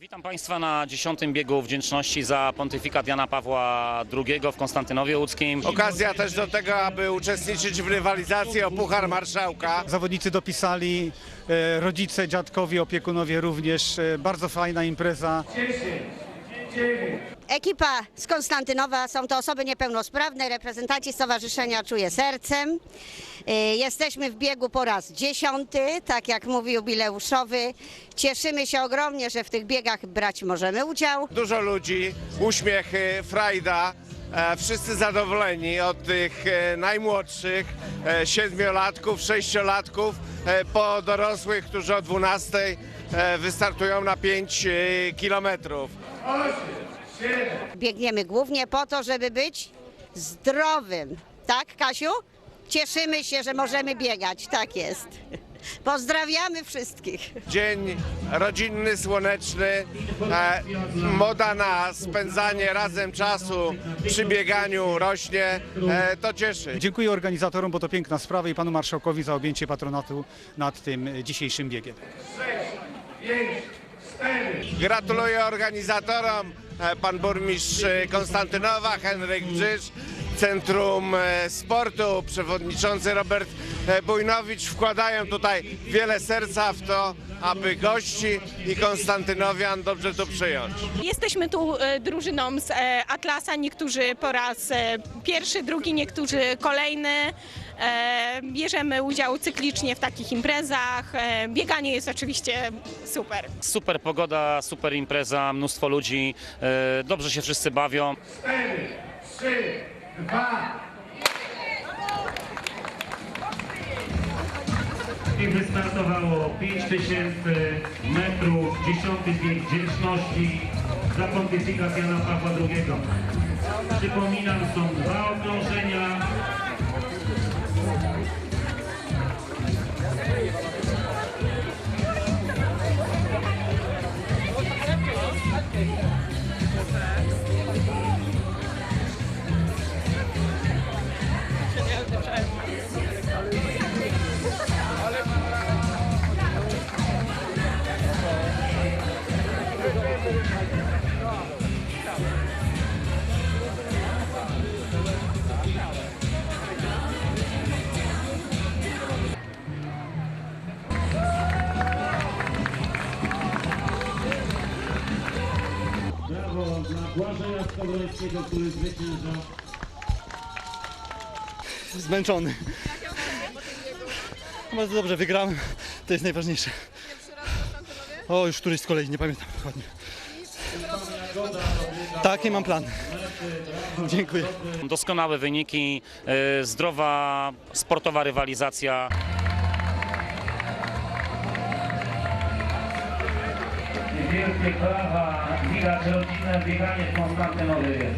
Witam Państwa na 10. biegu wdzięczności za pontyfikat Jana Pawła II w Konstantynowie Łódzkim. Okazja też do tego, aby uczestniczyć w rywalizacji o Puchar Marszałka. Zawodnicy dopisali, e, rodzice, dziadkowie, opiekunowie również. E, Bardzo fajna impreza. Ekipa z Konstantynowa są to osoby niepełnosprawne, reprezentanci Stowarzyszenia Czuję Sercem. Y, Jesteśmy w biegu po raz dziesiąty, tak jak mówi jubileuszowy. Cieszymy się ogromnie, że w tych biegach brać możemy udział. Dużo ludzi, uśmiechy, frajda. E, Wszyscy zadowoleni od tych e, najmłodszych, e, siedmiolatków, sześciolatków, po dorosłych, którzy o 12 e, wystartują na 5 kilometrów. Biegniemy głównie po to, żeby być zdrowym. Tak, Kasiu? Cieszymy się, że możemy biegać. Tak jest. Pozdrawiamy wszystkich. Dzień rodzinny, słoneczny, e, moda na spędzanie razem czasu przy bieganiu rośnie, e, to cieszy. Dziękuję organizatorom, bo to piękna sprawa i panu marszałkowi za objęcie patronatu nad tym dzisiejszym biegiem. Gratuluję organizatorom, e, pan burmistrz e, Konstantynowa, Henryk Brzyż, Centrum e, Sportu, przewodniczący Robert Bujnowicz wkładają tutaj wiele serca w to, aby gości i Konstantynowian dobrze tu przyjąć. Jesteśmy tu drużyną z Atlasa, niektórzy po raz pierwszy, drugi, niektórzy kolejny. E, Bierzemy udział cyklicznie w takich imprezach. E, Bieganie jest oczywiście super. Super pogoda, super impreza, mnóstwo ludzi, e, dobrze się wszyscy bawią. I wystartowało 5000 metrów, 10 bieg wdzięczności za pontyfikat Jana Pawła II. Przypominam, są dwa okrążenia. Błażeja Skowrońskiego, który zwycięża. zmęczony. Bardzo dobrze wygrałem, to jest najważniejsze. O, już któryś z kolei, nie pamiętam dokładnie. Taki mam plan. Dziękuję. Doskonałe wyniki, e, zdrowa, sportowa rywalizacja. Wielkie brawa, widać rodzinne bieganie w Konstantynowie.